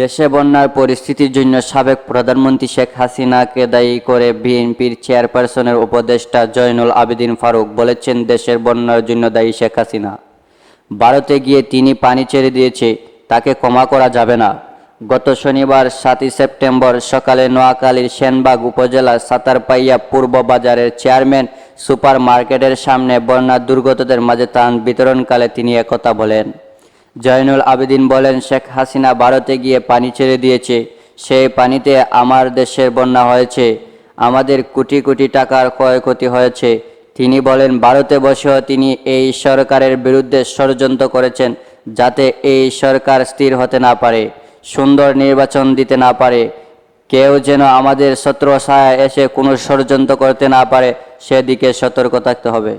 দেশে বন্যার পরিস্থিতির জন্য সাবেক প্রধানমন্ত্রী শেখ হাসিনাকে দায়ী করে বিএনপির চেয়ারপারসনের উপদেষ্টা জয়নুল আবেদিন ফারুক বলেছেন, দেশের বন্যার জন্য দায়ী শেখ হাসিনা। ভারতে গিয়ে তিনি পানি ছেড়ে দিয়েছে, তাকে ক্ষমা করা যাবে না। গত শনিবার সাতই সেপ্টেম্বর সকালে নোয়াখালীর সেনবাগ উপজেলার সাতারপাইয়া পূর্ব বাজারের চেয়ারম্যান সুপার মার্কেটের সামনে বন্যা দুর্গতদের মাঝে ত্রাণ বিতরণকালে তিনি একথা বলেন। জয়নুল আবেদিন বলেন, শেখ হাসিনা ভারতে গিয়ে পানি ছেড়ে দিয়েছে। সেই পানিতে আমার দেশের বন্যা হয়েছে। আমাদের কোটি কোটি টাকার ক্ষয়ক্ষতি হয়েছে। তিনি বলেন, ভারতে বসেও তিনি এই সরকারের বিরুদ্ধে ষড়যন্ত্র করেছেন যাতে এই সরকার স্থির হতে না পারে, সুন্দর নির্বাচন দিতে না পারে। কেউ যেন আমাদের ছত্রছায়া এসে কোনো ষড়যন্ত্র করতে না পারে, সেদিকে সতর্ক থাকতে হবে।